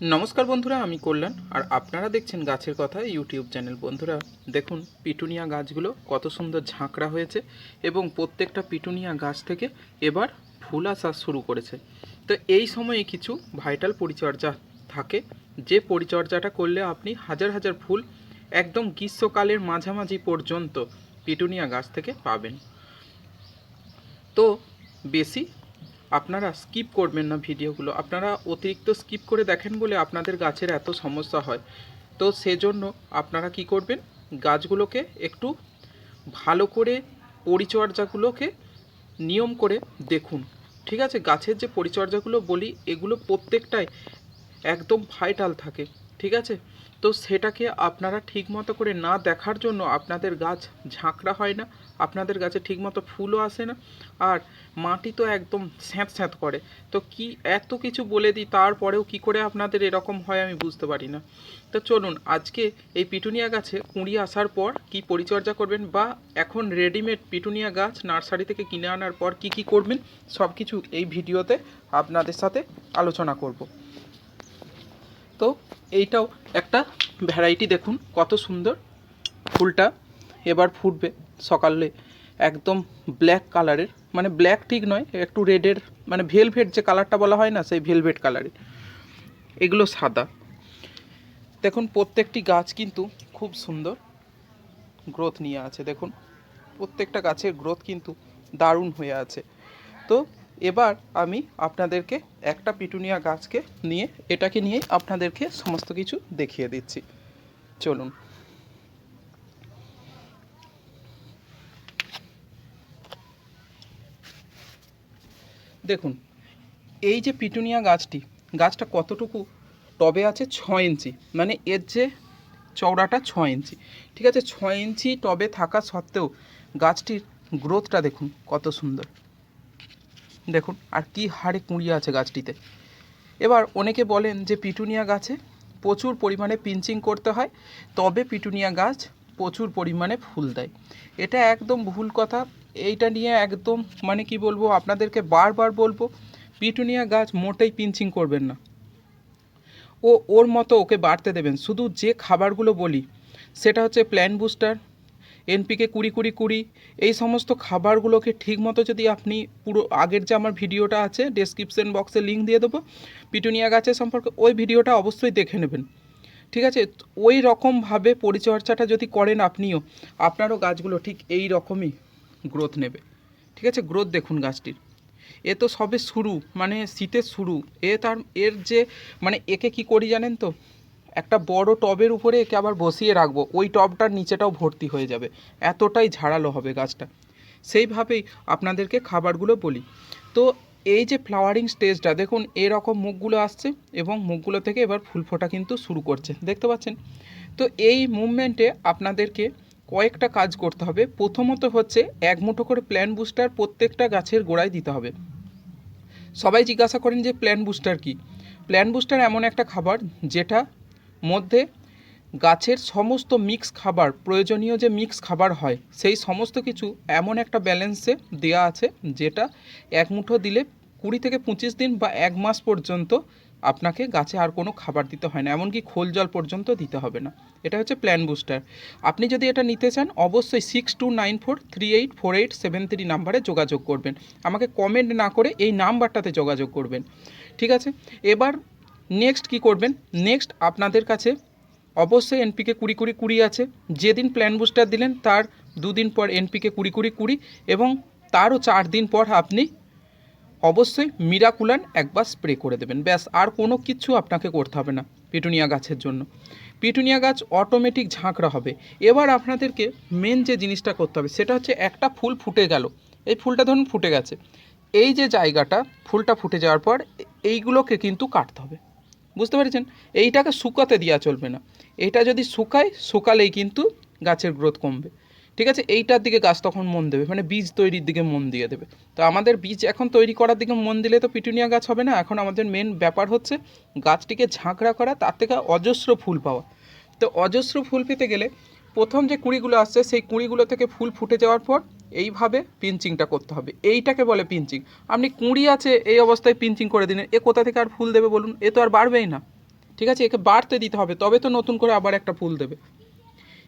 নমস্কার বন্ধুরা, আমি কল্যাণ। আর আপনারা দেখছেন গাছের কথা, ইউটিউব চ্যানেল। বন্ধুরা, দেখুন পিটুনিয়া গাছগুলো কত সুন্দর ঝাঁকড়া হয়েছে এবং প্রত্যেকটা পিটুনিয়া গাছ থেকে এবার ফুল আসা শুরু করেছে। তো এই সময়ে কিছু ভাইটাল পরিচর্যা থাকে। যে পরিচর্যাটা করলে আপনি হাজার হাজার ফুল একদম গ্রীষ্মকালের মাঝামাঝি পর্যন্ত পিটুনিয়া গাছ থেকে পাবেন। তো বেশি আপনারা স্কিপ করবেন না ভিডিওগুলো। আপনারা অতিরিক্ত স্কিপ করে দেখেন বলে আপনাদের গাছের এত সমস্যা হয়। তো সেজন্য আপনারা কি করবেন? গাছগুলোকে একটু ভালো করে পরিচর্যাগুলোকে নিয়ম করে দেখুন। ঠিক আছে? গাছের যে পরিচর্যাগুলো বলি, এগুলো প্রত্যেকটাই একদম ভাইটাল থাকে। ঠিক আছে? তো সেটাকে আপনারা ঠিকমতো করে না দেখার জন্য আপনাদের গাছ ঝাঁকড়া হয় না, আপনাদের গাছে ঠিকমতো ফুলও আসে না, আর মাটি তো একদম স্যাঁত স্যাঁত করে। তো কি এত কিছু বলে দিই, তারপরেও কি করে আপনাদের এরকম হয় আমি বুঝতে পারি না। তো চলুন, আজকে এই পিটুনিয়া গাছে কুঁড়ি আসার পর কি পরিচর্যা করবেন বা এখন রেডিমেড পিটুনিয়া গাছ নার্সারি থেকে কিনে আনার পর কি কি করবেন সব কিছু এই ভিডিওতে আপনাদের সাথে আলোচনা করব। তো এইটাও একটা ভ্যারাইটি দেখুন, কত সুন্দর। ফুলটা এবার ফুটবে সকালে, একদম ব্ল্যাক কালারের মানে ব্ল্যাক ঠিক নয়, একটু রেডের মানে ভেলভেট যে কালারটা বলা হয় না, সেই ভেলভেট কালারের এগুলো সাদা। দেখুন, প্রত্যেকটি গাছ কিন্তু খুব সুন্দর গ্রোথ নিয়ে আছে। দেখুন, প্রত্যেকটা গাছের গ্রোথ কিন্তু দারুণ হয়ে আছে। তো এবার আমি আপনাদেরকে একটা পিটুনিয়া গাছকে নিয়ে, এটাকে নিয়ে আপনাদেরকে সমস্ত কিছু দেখিয়ে দিচ্ছি। চলুন। দেখুন, এই যে পিটুনিয়া গাছটি, গাছটা কতটুকু? টবে আছে ছ ইঞ্চি মানে এর যে চওড়াটা ছ ইঞ্চি। ঠিক আছে ছ ইঞ্চি টবে থাকা সত্ত্বেও গাছটির গ্রোথটা দেখুন কত সুন্দর। দেখুন, আর কি হারে কুঁড়িয়ে আছে গাছটিতে। এবার অনেকে বলেন যে পিটুনিয়া গাছে প্রচুর পরিমাণে পিঞ্চিং করতে হয়, তবে পিটুনিয়া গাছ প্রচুর পরিমাণে ফুল দেয়। এটা একদম ভুল কথা। এইটা নিয়ে একদম মানে কি বলব, আপনাদেরকে বারবার বলব, পিটুনিয়া গাছ মোটেই পিঞ্চিং করবেন না। ও ওর মতো ওকে বাড়তে দেবেন। শুধু যে খাবারগুলো বলি, সেটা হচ্ছে প্ল্যান বুস্টার এনপিকে কুড়ি কুড়ি কুড়ি, এই সমস্ত খাবারগুলোকে ঠিকমতো যদি আপনি পুরো আগের যে আমার ভিডিওটা আছে ডেসক্রিপশন বক্সে লিঙ্ক দিয়ে দেবো। পিটুনিয়া গাছের সম্পর্কে ওই ভিডিওটা অবশ্যই দেখে নেবেন। ঠিক আছে? ওই রকমভাবে পরিচর্যাটা যদি করেন আপনিও, আপনারও গাছগুলো ঠিক এই রকমই গ্রোথ নেবে। ঠিক আছে? গ্রোথ দেখুন গাছটির। এ তো সবে শুরু মানে শীতের শুরু। এ তার, এর যে মানে একে কি করি জানেন তো? একটা বড় টবের উপরে একে আবার বসিয়ে রাখব। ওই টবটার নিচেটাও ভর্তি হয়ে যাবে। এতটাই ঝাড়ালো হবে গাছটা। সেইভাবেই আপনাদেরকে খাবারগুলো বলি। তো এই যে ফ্লাওয়ারিং স্টেজটা দেখুন, এরকম মুখগুলো আসছে এবং মুখগুলো থেকে এবার ফুল ফোটা কিন্তু শুরু করছে। দেখতে পাচ্ছেন? তো এই মুভমেন্টে আপনাদেরকে কয়েকটা কাজ করতে হবে। প্রথমত হচ্ছে এক মুঠো করে প্ল্যান বুস্টার প্রত্যেকটা গাছের গোড়ায় দিতে হবে। সবাই জিজ্ঞাসা করেন যে প্ল্যান বুস্টার কি? প্ল্যান বুস্টার এমন একটা খাবার যেটা মধ্যে গাছের সমস্ত মিক্স খাবার, প্রয়োজনীয় যে মিক্স খাবার হয়, সেই সমস্ত কিছু এমন একটা ব্যালেন্সে দেওয়া আছে যেটা এক মুঠো দিলে কুড়ি থেকে পঁচিশ দিন বা এক মাস পর্যন্ত আপনাকে গাছে আর কোনো খাবার দিতে হয় না, এমনকি খোল জল পর্যন্ত দিতে হবে না। এটা হচ্ছে প্ল্যান বুস্টার আপনি যদি এটা নিতে চান, অবশ্যই six two nine four three eight four eight seven three নাম্বারে যোগাযোগ করবেন। আমাকে কমেন্ট না করে এই নাম্বারটাতে যোগাযোগ করবেন। ঠিক আছে? এবার নেক্সট কি করবেন? নেক্সট আপনাদের কাছে অবশ্যই এনপিকে কুড়ি কুড়ি কুড়ি আছে। যেদিন প্ল্যান বুস্টার দিলেন, তার দুদিন পর এনপিকে কুড়ি কুড়ি কুড়ি এবং তারও চার দিন পর আপনি অবশ্যই মিরাকুলান একবার স্প্রে করে দেবেন। ব্যাস, আর কোনো কিছু আপনাকে করতে হবে না পিটুনিয়া গাছের জন্য। পিটুনিয়া গাছ অটোমেটিক ঝাঁকড়া হবে। এবার আপনাদেরকে মেন যে জিনিসটা করতে হবে, সেটা হচ্ছে একটা ফুল ফুটে গেল। এই ফুলটা ধরুন ফুটে গেছে। এই যে জায়গাটা, ফুলটা ফুটে যাওয়ার পর, এইগুলোকে কিন্তু কাটতে হবে। বুঝতে পেরেছেন? এইটাকে শুকাতে দেওয়া চলবে না। এটা যদি শুকায়, শুকালেই কিন্তু গাছের গ্রোথ কমবে। ঠিক আছে? এইটার দিকে গাছ তখন মন দেবে মানে বীজ তৈরির দিকে মন দিয়ে দেবে। তো আমাদের বীজ এখন তৈরি করার দিকে মন দিলে তো পিটুনিয়া গাছ হবে না। এখন আমাদের মেন ব্যাপার হচ্ছে গাছটিকে ঝাঁকড়া করা, তার থেকে অজস্র ফুল পাওয়া। তো অজস্র ফুল পেতে গেলে প্রথম যে কুঁড়িগুলো আসছে, সেই কুঁড়িগুলো থেকে ফুল ফুটে যাওয়ার পর এইভাবে পিঞ্চিংটা করতে হবে। এইটাকে বলে পিঞ্চিং আপনি কুঁড়ি আছে, এই অবস্থায় পিঞ্চিং করে দিলেন, এ কোথা থেকে আর ফুল দেবে বলুন? এ তো আর বাড়বেই না। ঠিক আছে? একে বাড়তে দিতে হবে, তবে তো নতুন করে আবার একটা ফুল দেবে।